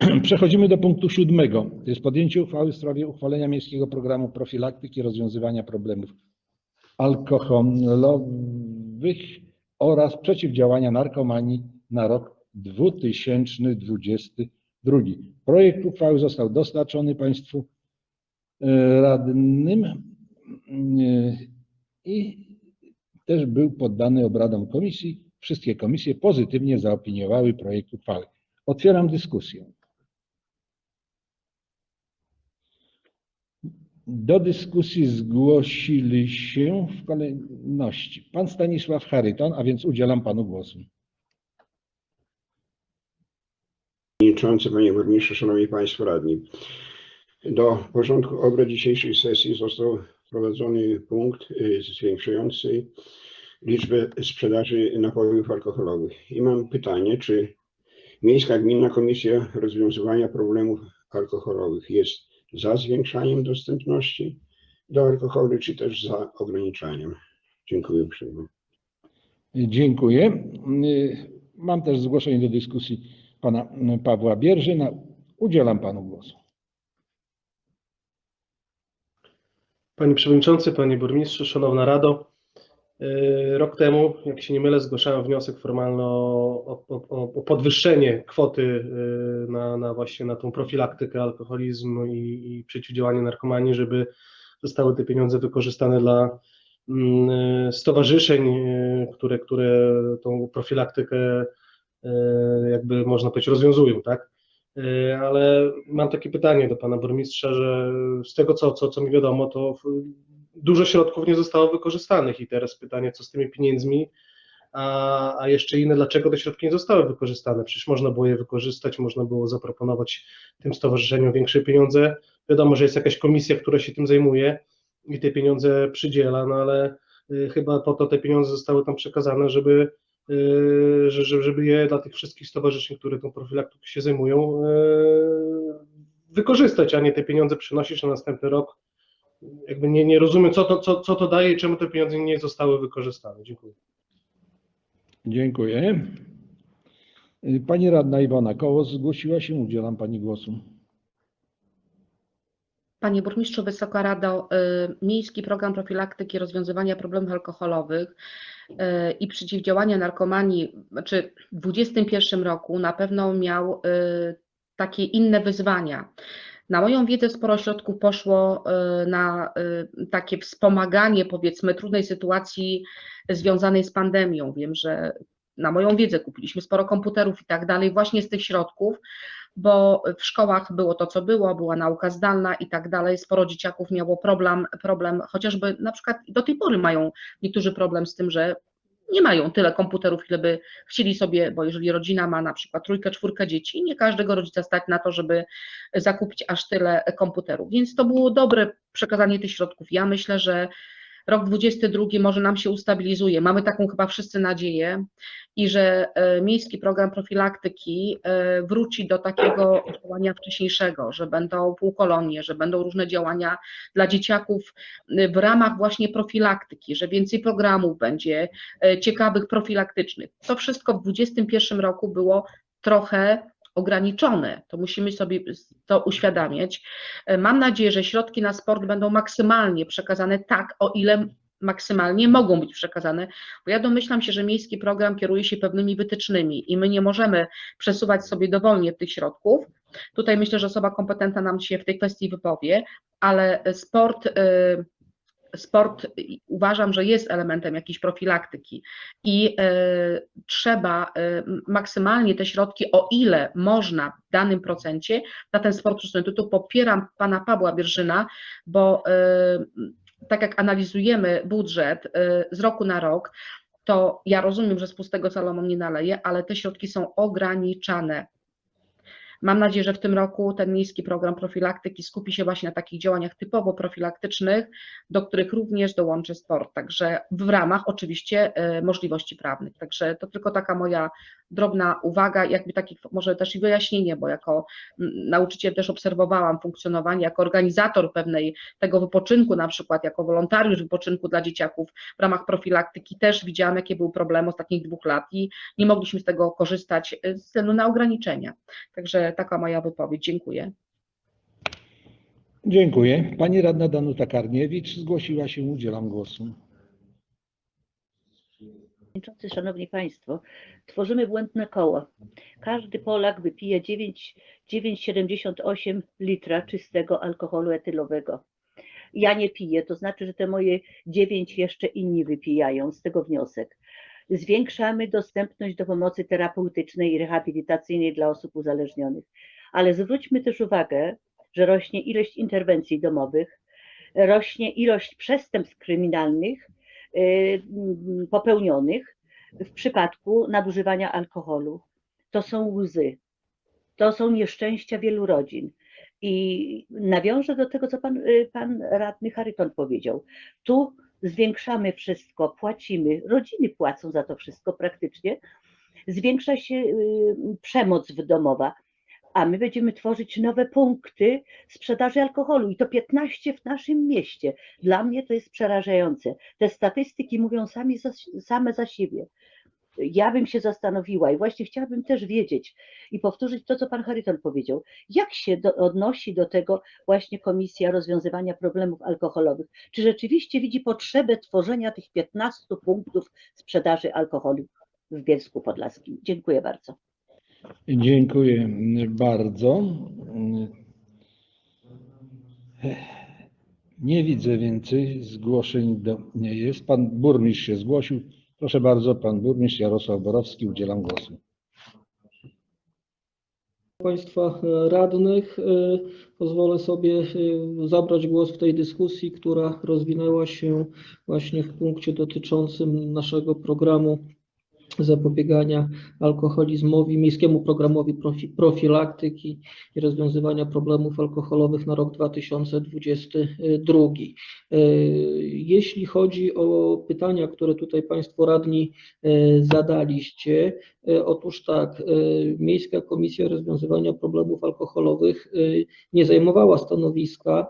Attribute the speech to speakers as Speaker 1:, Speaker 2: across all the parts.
Speaker 1: Przechodzimy do punktu siódmego. To jest podjęcie uchwały w sprawie uchwalenia miejskiego programu profilaktyki rozwiązywania problemów alkoholowych oraz przeciwdziałania narkomanii na rok 2022. Projekt uchwały został dostarczony Państwu e, radnym e, i też był poddany obradom komisji. Wszystkie komisje pozytywnie zaopiniowały projekt uchwały. Otwieram dyskusję. Do dyskusji zgłosili się w kolejności pan Stanisław Charyton, a więc udzielam panu głosu.
Speaker 2: Przewodniczący, Panie Burmistrzu, Szanowni Państwo Radni. Do porządku obrad dzisiejszej sesji został wprowadzony punkt y, zwiększający liczbę sprzedaży napojów alkoholowych. I mam pytanie, czy Miejska Gminna Komisja Rozwiązywania Problemów Alkoholowych jest za zwiększaniem dostępności do alkoholu, czy też za ograniczaniem? Dziękuję uprzejmie.
Speaker 1: Dziękuję. Mam też zgłoszenie do dyskusji pana Pawła Bierżyna. Udzielam panu głosu.
Speaker 3: Panie Przewodniczący, Panie Burmistrzu, Szanowna Rado. Yy, Rok temu, jak się nie mylę, zgłaszałem wniosek formalny o, o, o, podwyższenie kwoty yy, na, na właśnie na tą profilaktykę alkoholizmu i, i przeciwdziałanie narkomanii, żeby zostały te pieniądze wykorzystane dla mm, yy, stowarzyszeń, które, które tą profilaktykę jakby można powiedzieć rozwiązują, tak? Ale mam takie pytanie do pana burmistrza, że z tego co, co, co mi wiadomo, to dużo środków nie zostało wykorzystanych i teraz pytanie, co z tymi pieniędzmi, a, a jeszcze inne, dlaczego te środki nie zostały wykorzystane? Przecież można było je wykorzystać, można było zaproponować tym stowarzyszeniom większe pieniądze. Wiadomo, że jest jakaś komisja, która się tym zajmuje i te pieniądze przydziela, no ale y, chyba po to te pieniądze zostały tam przekazane, żeby y, że- że- żeby je dla tych wszystkich stowarzyszeń, które tą profilaktyką się zajmują, y, wykorzystać, a nie te pieniądze przenosić na następny rok. Jakby nie, nie rozumiem, co to, co, co to daje i czemu te pieniądze nie zostały wykorzystane. Dziękuję.
Speaker 1: Dziękuję. Pani radna Iwona Kołos zgłosiła się. Udzielam pani głosu.
Speaker 4: Panie Burmistrzu, Wysoka Rado, y, Miejski Program Profilaktyki i Rozwiązywania Problemów Alkoholowych y, i Przeciwdziałania Narkomanii, znaczy w 2021 roku na pewno miał y, takie inne wyzwania. Na moją wiedzę sporo środków poszło y, na y, takie wspomaganie, powiedzmy, trudnej sytuacji związanej z pandemią. Wiem, że na moją wiedzę kupiliśmy sporo komputerów i tak dalej, właśnie z tych środków, bo w szkołach było to, co było, była nauka zdalna i tak dalej. Sporo dzieciaków miało problem, problem, chociażby na przykład do tej pory mają niektórzy problem z tym, że nie mają tyle komputerów, ile by chcieli sobie, bo jeżeli rodzina ma na przykład trójkę, czwórkę dzieci, nie każdego rodzica stać na to, żeby zakupić aż tyle komputerów. Więc to było dobre przekazanie tych środków. Ja myślę, że rok 22 może nam się ustabilizuje. Mamy taką chyba wszyscy nadzieję i że e, miejski program profilaktyki e, wróci do takiego działania wcześniejszego, że będą półkolonie, że będą różne działania dla dzieciaków e, w ramach właśnie profilaktyki, że więcej programów będzie ciekawych profilaktycznych. To wszystko w 2021 roku było trochę ograniczone. To musimy sobie to uświadamiać. E, Mam nadzieję, że środki na sport będą maksymalnie przekazane tak, o ile maksymalnie mogą być przekazane, bo ja domyślam się, że miejski program kieruje się pewnymi wytycznymi i my nie możemy przesuwać sobie dowolnie tych środków. Tutaj myślę, że osoba kompetentna nam się w tej kwestii wypowie, ale sport, y, sport uważam, że jest elementem jakiejś profilaktyki i y, trzeba y, maksymalnie te środki, o ile można w danym procencie, na ten sport przesunąć. Tu popieram pana Pawła Bierżyna, bo y, tak jak analizujemy budżet z roku na rok, to ja rozumiem, że z pustego Salomon nie naleje, ale te środki są ograniczane. Mam nadzieję, że w tym roku ten miejski program profilaktyki skupi się właśnie na takich działaniach typowo profilaktycznych, do których również dołączy sport, także w ramach oczywiście e, możliwości prawnych. Także to tylko taka moja drobna uwaga, jakby takie może też i wyjaśnienie, bo jako nauczyciel też obserwowałam funkcjonowanie, jako organizator pewnej tego wypoczynku, na przykład jako wolontariusz wypoczynku dla dzieciaków w ramach profilaktyki też widziałam, jakie były problemy ostatnich dwóch lat i nie mogliśmy z tego korzystać e, ze względu na ograniczenia. Także taka moja wypowiedź. Dziękuję.
Speaker 1: Dziękuję. Pani radna Danuta Karniewicz zgłosiła się, udzielam głosu.
Speaker 5: Przewodniczący, Szanowni Państwo, tworzymy błędne koło. Każdy Polak wypije 9 9,78 litra czystego alkoholu etylowego. Ja nie piję, to znaczy, że te moje 9 jeszcze inni wypijają, z tego wniosek. Zwiększamy dostępność do pomocy terapeutycznej i rehabilitacyjnej dla osób uzależnionych, ale zwróćmy też uwagę, że rośnie ilość interwencji domowych, rośnie ilość przestępstw kryminalnych, popełnionych w przypadku nadużywania alkoholu. To są łzy, to są nieszczęścia wielu rodzin. I nawiążę do tego, co pan, y, pan radny Charyton powiedział. Tu zwiększamy wszystko, płacimy, rodziny płacą za to wszystko praktycznie. Zwiększa się y, przemoc domowa, a my będziemy tworzyć nowe punkty sprzedaży alkoholu i to 15 w naszym mieście. Dla mnie to jest przerażające. Te statystyki mówią sami za, same za siebie. Ja bym się zastanowiła i właśnie chciałabym też wiedzieć i powtórzyć to, co pan Charyton powiedział. Jak się do, odnosi do tego właśnie Komisja Rozwiązywania Problemów Alkoholowych? Czy rzeczywiście widzi potrzebę tworzenia tych 15 punktów sprzedaży alkoholu w Bielsku Podlaskim? Dziękuję bardzo.
Speaker 1: Dziękuję bardzo. Nie widzę więcej zgłoszeń. Do, nie jest. Pan burmistrz się zgłosił. Proszę bardzo, pan burmistrz Jarosław Borowski, udzielam głosu.
Speaker 6: Państwa radnych. E, Pozwolę sobie e, zabrać głos w tej dyskusji, która rozwinęła się właśnie w punkcie dotyczącym naszego programu zapobiegania alkoholizmowi, miejskiemu programowi profi, profilaktyki i rozwiązywania problemów alkoholowych na rok 2022. E, Jeśli chodzi o pytania, które tutaj Państwo radni e, zadaliście, e, otóż tak, Miejska Komisja Rozwiązywania Problemów Alkoholowych nie zajmowała stanowiska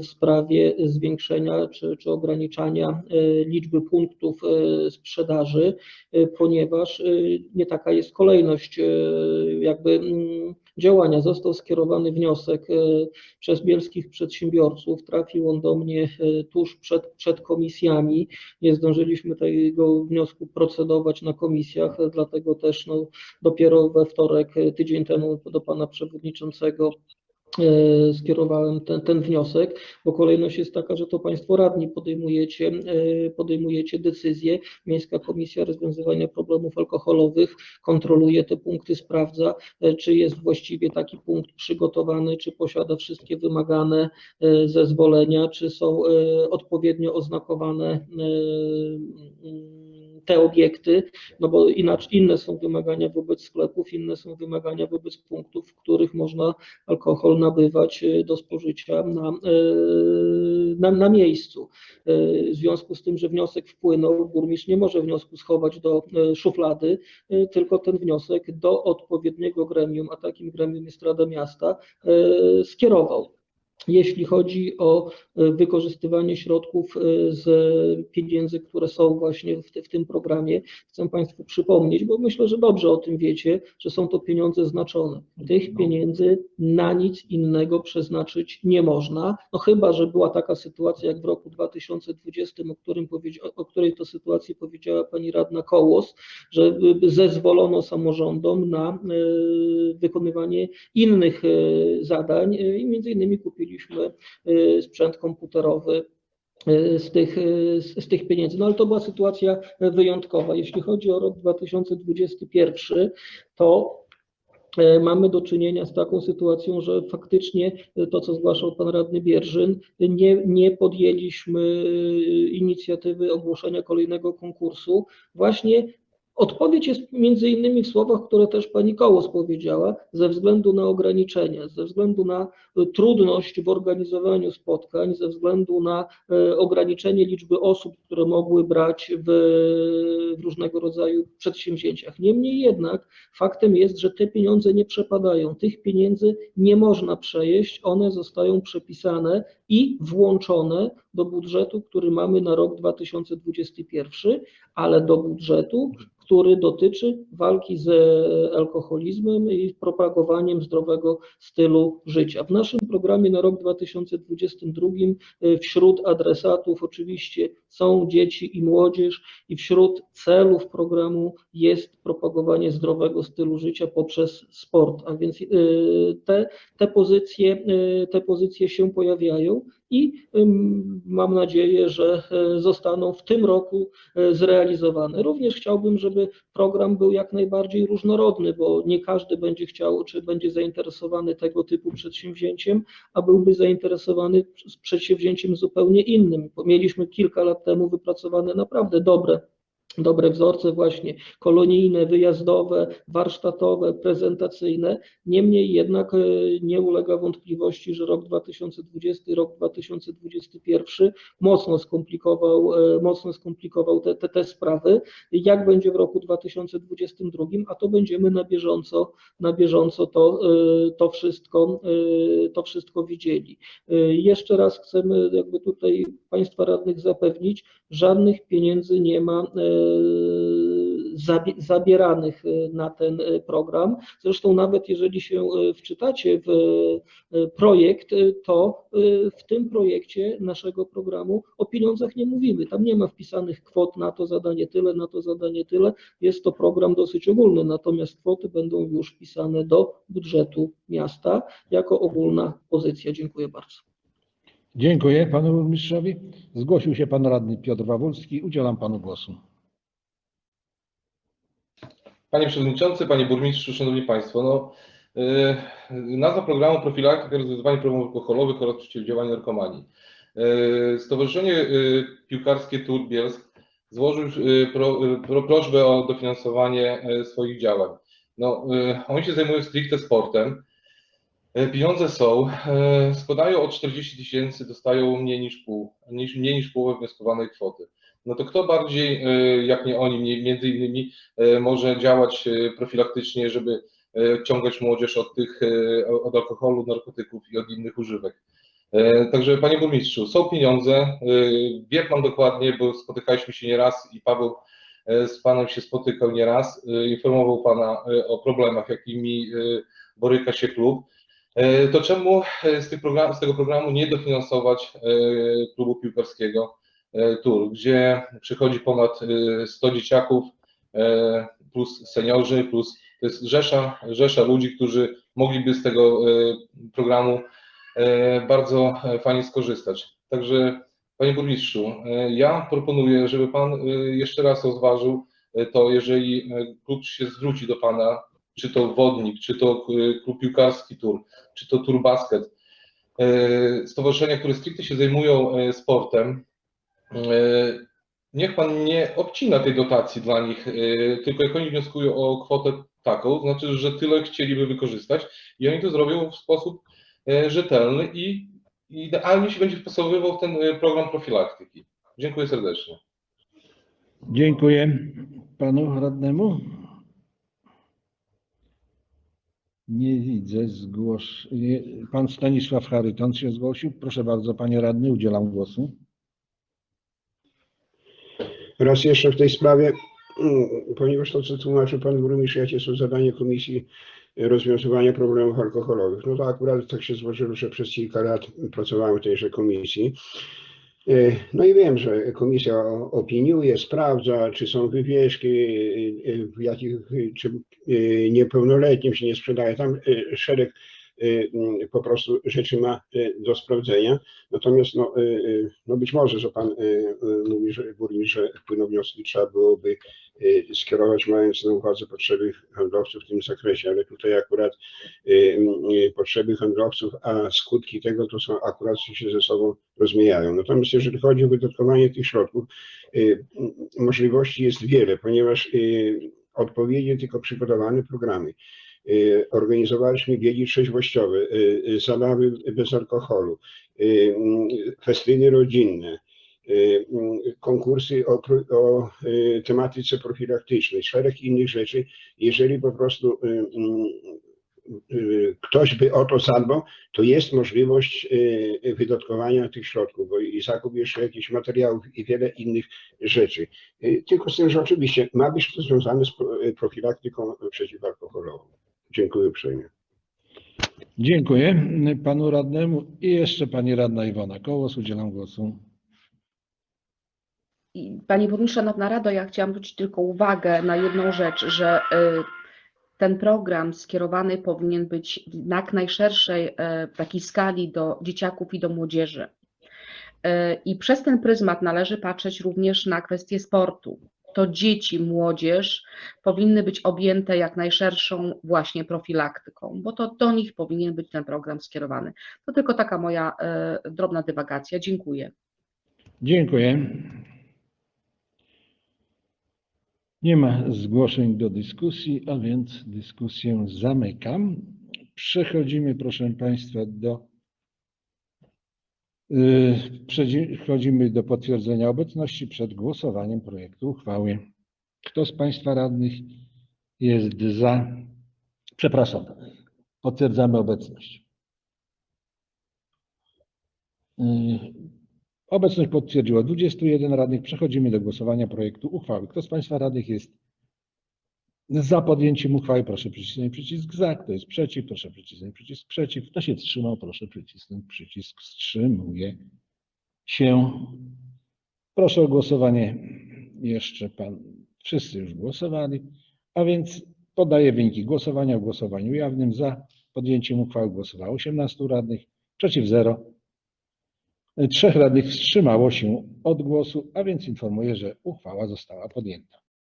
Speaker 6: w sprawie zwiększenia czy, czy ograniczania liczby punktów sprzedaży ponieważ y, nie taka jest kolejność y, jakby mm, działania. Został skierowany wniosek y, przez bielskich przedsiębiorców, trafił on do mnie tuż przed, przed komisjami. Nie zdążyliśmy tego wniosku procedować na komisjach, dlatego też no, dopiero we wtorek, tydzień temu do pana przewodniczącego skierowałem ten, ten wniosek, bo kolejność jest taka, że to Państwo radni podejmujecie, e, podejmujecie decyzje. Miejska Komisja Rozwiązywania Problemów Alkoholowych kontroluje te punkty, sprawdza, e, czy jest właściwie taki punkt przygotowany, czy posiada wszystkie wymagane e, zezwolenia, czy są e, odpowiednio oznakowane e, te obiekty, no bo inaczej inne są wymagania wobec sklepów, inne są wymagania wobec punktów, w których można alkohol nabywać e, do spożycia na, e, na, na miejscu. E, W związku z tym, że wniosek wpłynął, burmistrz nie może wniosku schować do szuflady, tylko ten wniosek do odpowiedniego gremium, a takim gremium jest Rada Miasta, skierował. Jeśli chodzi o e, wykorzystywanie środków e, z pieniędzy, które są właśnie w, te, w tym programie, chcę Państwu przypomnieć, bo myślę, że dobrze o tym wiecie, że są to pieniądze znaczone. Tych pieniędzy na nic innego przeznaczyć nie można, no chyba, że była taka sytuacja jak w roku 2020, o, którym o której to sytuacji powiedziała Pani Radna Kołos, że zezwolono samorządom na e, wykonywanie innych e, zadań e, i między innymi kupiliśmy e, sprzęt komputerowy e, z tych, e, z tych pieniędzy. No ale to była sytuacja wyjątkowa. Jeśli chodzi o rok 2021, to mamy do czynienia z taką sytuacją, że faktycznie to, co zgłaszał pan radny Bierzyn, nie, nie podjęliśmy inicjatywy ogłoszenia kolejnego konkursu właśnie Odpowiedź jest między innymi w słowach, które też pani Kołos powiedziała, ze względu na ograniczenia, ze względu na e, trudność w organizowaniu spotkań, ze względu na e, ograniczenie liczby osób, które mogły brać w, w różnego rodzaju przedsięwzięciach. Niemniej jednak faktem jest, że te pieniądze nie przepadają. Tych pieniędzy nie można przejeść, one zostają przepisane i włączone do budżetu, który mamy na rok 2021, ale do budżetu, który dotyczy walki z alkoholizmem i propagowaniem zdrowego stylu życia. W naszym programie na rok 2022 y, wśród adresatów oczywiście są dzieci i młodzież i wśród celów programu jest propagowanie zdrowego stylu życia poprzez sport, a więc y, te, te, pozycje, te pozycje się pojawiają i mam nadzieję, że y, zostaną w tym roku y, zrealizowane. Również chciałbym, żeby program był jak najbardziej różnorodny, bo nie każdy będzie chciał czy będzie zainteresowany tego typu przedsięwzięciem, a byłby zainteresowany przedsięwzięciem zupełnie innym. Mieliśmy kilka lat temu wypracowane naprawdę dobre dobre wzorce właśnie kolonijne, wyjazdowe, warsztatowe, prezentacyjne. Niemniej jednak e, nie ulega wątpliwości, że rok 2020 i rok 2021 mocno skomplikował, e, mocno skomplikował te, te, te sprawy. Jak będzie w roku 2022, a to będziemy na bieżąco, na bieżąco to, e, to, wszystko, to wszystko widzieli. Jeszcze raz chcemy jakby tutaj Państwa radnych zapewnić, żadnych pieniędzy nie ma zabieranych e, na ten e, program. Zresztą nawet jeżeli się e, wczytacie w projekt, to w tym projekcie naszego programu o pieniądzach nie mówimy. Tam nie ma wpisanych kwot na to zadanie tyle, na to zadanie tyle. Jest to program dosyć ogólny, natomiast kwoty będą już wpisane do budżetu miasta jako ogólna pozycja. Dziękuję bardzo.
Speaker 1: Dziękuję panu burmistrzowi. Zgłosił się pan radny Piotr Wawulski. Udzielam panu głosu.
Speaker 7: Panie Przewodniczący, Panie Burmistrzu, Szanowni Państwo, no, yy, nazwa programu Profilaktyka i rozwiązywanie problemów alkoholowych oraz przeciwdziałanie narkomanii. Yy, Stowarzyszenie yy, Piłkarskie Tur Bielsk złożył pro, pro, prośbę o dofinansowanie swoich działań. No, oni się zajmują stricte sportem. Pieniądze są, składają od 40 tysięcy, dostają mniej niż pół, niż, mniej niż połowę wnioskowanej kwoty. No to kto bardziej, yy, jak nie oni, między innymi, e, może działać e, profilaktycznie, żeby e, odciągać młodzież od tych, e, od alkoholu, narkotyków i od innych używek. E, Także panie burmistrzu, są pieniądze, e, wie pan dokładnie, bo spotykaliśmy się nieraz i Paweł e, z panem się spotykał nieraz, e, informował pana e, o problemach, jakimi e, boryka się klub. E, To czemu e, z, z tego programu nie dofinansować e, klubu piłkarskiego e, TUR, gdzie przychodzi ponad e, 100 dzieciaków, e, plus seniorzy, plus to jest rzesza, rzesza ludzi, którzy mogliby z tego e, programu e, bardzo e, fajnie skorzystać. Także panie burmistrzu, e, ja proponuję, żeby pan e, jeszcze raz rozważył e, to, jeżeli e, klub się zwróci do pana, czy to Wodnik, czy to e, klub piłkarski Tur, czy to Tur Basket, e, stowarzyszenia, które stricte się zajmują e, sportem, e, niech pan nie obcina tej dotacji dla nich, y, tylko jak oni wnioskują o kwotę taką, znaczy, że tyle chcieliby wykorzystać i oni to zrobią w sposób y, rzetelny i idealnie się będzie wpasowywał w ten program profilaktyki. Dziękuję serdecznie.
Speaker 1: Dziękuję panu radnemu. Nie widzę zgłosz. nie- Pan Stanisław Charyton się zgłosił. Proszę bardzo, panie radny, udzielam głosu.
Speaker 2: Raz jeszcze w tej sprawie, mm, ponieważ to, co tłumaczył pan burmistrz, jakie są zadania Komisji Rozwiązywania Problemów Alkoholowych. No to akurat tak się złożyło, że przez kilka lat pracowałem w tejże komisji. E, No i wiem, że komisja opiniuje, sprawdza, czy są wywieszki, e, w jakich, czy e, niepełnoletnim się nie sprzedaje. Tam szereg po prostu rzeczy ma e, do sprawdzenia. Natomiast no, e, no być może, że pan mówi, że burmistrz, że wpłyną wnioski trzeba byłoby skierować, mając na uwadze potrzeby handlowców w tym zakresie, ale tutaj akurat potrzeby handlowców, a skutki tego to są akurat się ze sobą rozmijają. Natomiast jeżeli chodzi o wydatkowanie tych środków, możliwości jest wiele, ponieważ e, odpowiednio tylko przygotowane programy. E, Organizowaliśmy biegi trzeźwościowe, e, e, zabawy bez alkoholu, festyny rodzinne, konkursy o, o tematyce profilaktycznej, szereg innych rzeczy. Jeżeli po prostu ktoś by o to zadbał, to jest możliwość y, wydatkowania tych środków, bo i zakup jeszcze jakichś materiałów i wiele innych rzeczy. Y, Tylko z tym, że oczywiście ma być to związane z pro- y, profilaktyką przeciwalkoholową. Dziękuję uprzejmie.
Speaker 1: Dziękuję panu radnemu i jeszcze pani radna Iwona Kołos, udzielam głosu.
Speaker 4: Pani Burmistrz, Szanowna Rado, ja chciałam zwrócić tylko uwagę na jedną rzecz, że y, ten program skierowany powinien być w jak najszerszej y, takiej skali do dzieciaków i do młodzieży. Y, I przez ten pryzmat należy patrzeć również na kwestie sportu. To dzieci, młodzież powinny być objęte jak najszerszą właśnie profilaktyką, bo to do nich powinien być ten program skierowany. To tylko taka moja y, drobna dywagacja. Dziękuję.
Speaker 1: Dziękuję. Nie ma zgłoszeń do dyskusji, a więc dyskusję zamykam. Przechodzimy, proszę Państwa, do przechodzimy do potwierdzenia obecności przed głosowaniem projektu uchwały. Kto z Państwa radnych jest za? Przepraszam, potwierdzamy obecność. Yy, Obecność potwierdziło 21 radnych. Przechodzimy do głosowania projektu uchwały. Kto z Państwa radnych jest za podjęciem uchwały? Proszę przycisnąć przycisk za. Kto jest przeciw? Proszę przycisnąć przycisk przeciw. Kto się wstrzymał? Proszę przycisnąć przycisk wstrzymuje się. Proszę o głosowanie. Jeszcze Pan, wszyscy już głosowali, a więc podaję wyniki głosowania w głosowaniu jawnym. Za podjęciem uchwały głosowało 18 radnych, przeciw 0. Trzech radnych wstrzymało się od głosu, a więc informuję, że uchwała została podjęta.